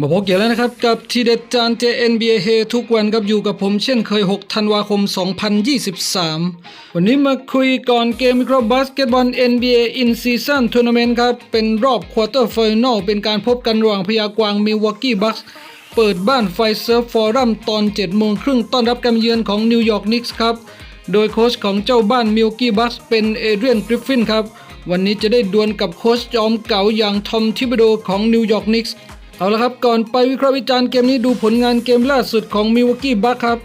มาพบกี่ยวแล้วนะครับกับทีเด็ดจาน JNBA เฮทุกวันครับอยู่กับผมเช่นเคย 6 ธันวาคม 2023 วันนี้มาคุยก่อนเกมวิเครบาสเกตบอล NBA In Season Tournament ครับ เป็นรอบควอเตอร์ไฟนอลเป็นการพบกันระหว่างพยากวางมิลวอกกี้บัคส์เปิดบ้านไฟเซิร์ฟฟอรัมตอน 7 โมงครึ่งต้อนรับการเยือนของนิวยอร์กนิกส์ครับ โดยโค้ชของเจ้าบ้านมิลกี้บัคส์เป็นเอเดรียนกริฟฟินครับวันนี้จะได้ดวลกับโค้ชจอมเก่าอย่างทอมทิบโดของนิวยอร์กนิกส์ เอาละครับก่อนไปวิเคราะห์วิจารณ์เกมนี้ดูผลงานเกมล่าสุดของมิวกกี้บัคครับ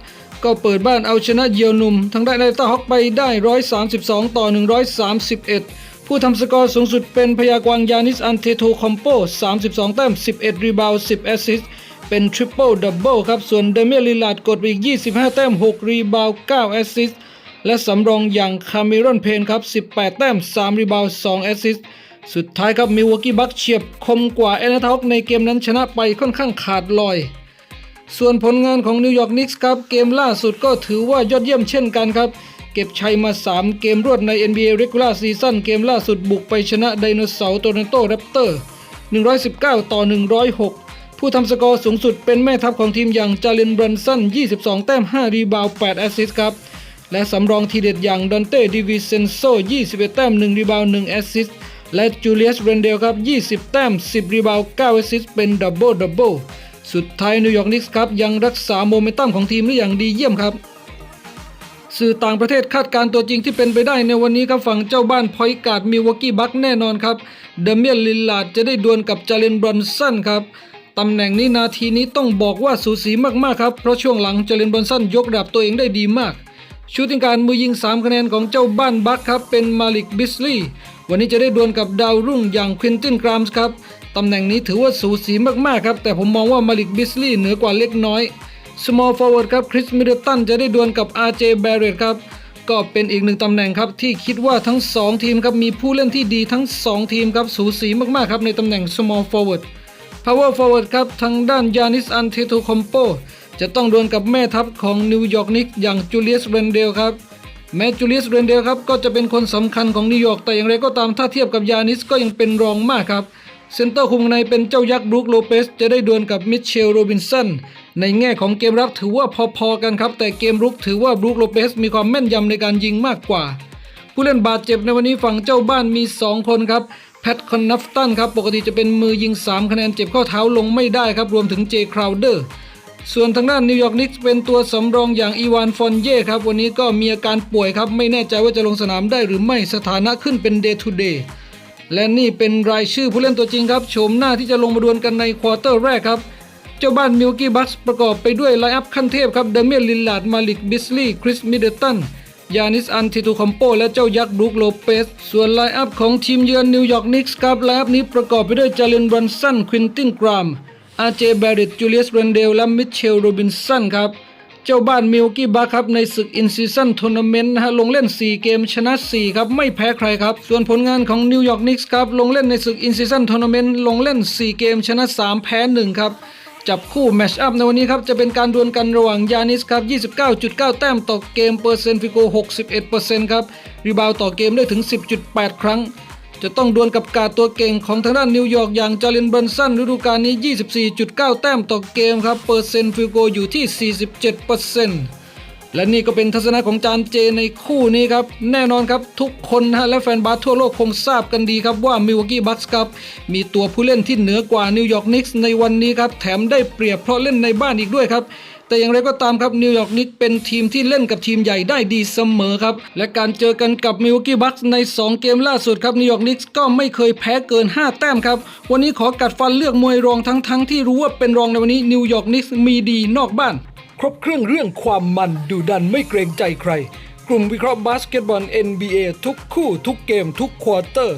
ก็เปิดบ้านเอาชนะเยียวหนุ่มทางด้านไนต้าฮอกไปได้ 132 ต่อ 131 ผู้ทำสกอร์สูงสุดเป็นพยากวางยานิสอันเทโทคอมโป 32 แต้ม 11 รีบาวด์10 แอสซิสต์เป็นทริปเปิลดับเบิลครับ ส่วนเดเมียลิลาดกดไปอีก 25 แต้ม 6 รีบาวด์9แอสซิสต์และสำรองอย่างคาเมรอนเพนครับ 18 แต้ม 3 รีบาวด์2แอสซิสต์ สุดท้ายครับมิวกกี้บัคเฉียบคมกว่าแอนนาทอกในเกมนั้นชนะไปค่อนข้างขาดลอย ส่วนผลงานของนิวยอร์กนิกส์ครับเกมล่าสุดก็ถือว่ายอดเยี่ยมเช่นกันครับ เก็บชัยมา 3 เกมรวดใน NBA Regular Season เกมล่าสุดบุกไปชนะไดโนเสาร์โตรอนโตแรปเตอร์ 119 ต่อ 106 ผู้ทำสกอร์สูงสุดเป็นแม่ทัพของทีมอย่างจาเลนบรันสัน 22 แต้ม 5 รีบาวด์8แอสซิสต์ครับ และสำรองทีเด็ดอย่างดอนเต้ดิวิเซนโซ 21 แต้ม 1 รีบาวด์1แอสซิสต์ และจูเลียสเรนเดลครับ 20 แต้ม 10 รีบาวด์9แอสซิสต์เป็นดับเบิลดับเบิลสุดท้ายนิวยอร์กนิกส์ครับ ยังรักษาโมเมนตัมของทีมได้อย่างดีเยี่ยมครับ สื่อต่างประเทศคาดการ์ตัวจริงที่เป็นไปได้ในวันนี้ครับฝั่งเจ้าบ้านพอยกาดมิวอกกี้บัคแน่นอนครับเดเมียนลิลลาดจะได้ดวลกับจาเลนบรอนสันครับตำแหน่งนี้นาทีนี้ต้องบอกว่าสูสีมากๆครับเพราะช่วงหลังจาเลนบรอนสันยกระดับตัวเองได้ดีมาก ชูติงการมือยิง 3 คะแนนของเจ้าบ้านบัคครับ เป็นมาลิกบิสลีย์วันนี้จะได้ดวลกับดาวรุ่งอย่างควินตินกรามส์ครับ ตำแหน่งนี้ถือว่าสูสีมากๆครับ แต่ผมมองว่ามาลิกบิสลีย์เหนือกว่าเล็กน้อย small forward ครับคริสมิเดลตันจะได้ดวลกับ RJ Barrett ครับ ก็เป็นอีกหนึ่งตำแหน่งครับที่คิดว่าทั้ง 2 ทีมครับมีผู้เล่นที่ดีทั้ง 2 ทีมครับสูสีมากๆครับในตำแหน่ง small forward power forward ครับทางด้านยานิสอันเทโตคอมโป จะต้องดวลกับแม่ทัพของนิวยอร์กนิกอย่างจูเลียสเรนเดลครับแม้จูเลียสเรนเดลครับก็จะเป็นคนสำคัญของนิวยอร์กแต่อย่างไรก็ตามถ้าเทียบกับยานิสก็ยังเป็นรองมากครับเซนเตอร์คุมในเป็นเจ้ายักษ์บรูคโลเปสจะได้ดวลกับมิเชลโรบินสันในแง่ของเกมรับถือว่าพอๆกันครับแต่เกมรุกถือว่าบรูคโลเปสมีความแม่นยำในการยิงมากกว่า ผู้เล่นบาดเจ็บในวันนี้ฝั่งเจ้าบ้านมี 2 คนครับแพทคอนนัฟตันครับปกติจะเป็นมือยิง 3 คะแนนเจ็บข้อเท้าลงไม่ได้ครับรวมถึงเจคราวเดอร์ ส่วนทางด้านนิวยอร์กนิกส์เป็นตัวสำรองอย่างอีวานฟอนเย่ครับ วันนี้ก็มีอาการป่วยครับ ไม่แน่ใจว่าจะลงสนามได้หรือไม่สถานะขึ้นเป็น day to day และนี่เป็นรายชื่อผู้เล่นตัวจริงครับโฉมหน้าที่จะลงมาดวลกันในควอเตอร์แรกครับเจ้าบ้านมิลกี้บัคประกอบไปด้วยไลน์อัพขั้นเทพครับเดเมียนลิลลาร์ดมาลิกบิสลีย์คริสมิดเดิลตันยานิสอันติตูคอมโปและเจ้ายักษ์บรูคโลเปสส่วนไลน์อัพของทีมเยือนนิวยอร์กนิกส์ครับไลน์อัพนี้ประกอบไปด้วยจาเลนบรันสันควินตินกราม อาเจแบริตจูเลียสเรนเดลและมิเชลโรบินสันครับเจ้าบ้านมิลกี้บัคครับในศึกอินซีซันทัวร์นาเมนต์นะฮะลงเล่น 4 เกมชนะ 4 ครับ ไม่แพ้ใครครับ ส่วนผลงานของนิวยอร์กนิกส์ครับ ลงเล่นในศึกอินซีซันทัวร์นาเมนต์ลงเล่น 4 เกมชนะ 3 แพ้ 1 ครับ จับคู่แมชอัพในวันนี้ครับ จะเป็นการดวลกันระหว่างยานิสครับ 29.9 แต้มต่อเกมเปอร์เซ็นต์ฟิโก 61%ครับรีบาวต่อเกมได้ถึง 10.8 ครั้ง จะต้องดวลกับการตัวเก่งของทางด้านนิวยอร์กอย่างจารินบันสันฤดูกาลนี้ 24.9 แต้มต่อเกมครับ เปอร์เซ็นต์ฟิโกอยู่ที่ 47%และนี่ก็เป็นทัศนะของจานเจในคู่นี้ครับ แน่นอนครับทุกคนนะฮะและแฟนบาสทั่วโลกคงทราบกันดีครับว่ามิวกี้บัคส์ครับ มีตัวผู้เล่นที่เหนือกว่านิวยอร์กนิกส์ในวันนี้ครับ แถมได้เปรียบเพราะเล่นในบ้านอีกด้วยครับ แต่อย่างไรก็ตามครับนิวยอร์กนิกเป็นทีมที่เล่นกับทีมใหญ่ได้ดีเสมอครับ และการเจอกันกับมิวกี้บัคส์ใน 2 เกมล่าสุดครับนิวยอร์กนิกก็ไม่เคยแพ้เกิน 5 แต้มครับ วันนี้ขอกัดฟันเลือกมวยรองทั้งทั้งๆที่รู้ว่าเป็นรองในวันนี้นิวยอร์กนิกมีดีนอกบ้าน ครบเครื่องเรื่องความมันดูดันไม่เกรงใจใคร กลุ่มวิเคราะห์บาสเกตบอล NBA ทุกคู่ทุกเกมทุกควอเตอร์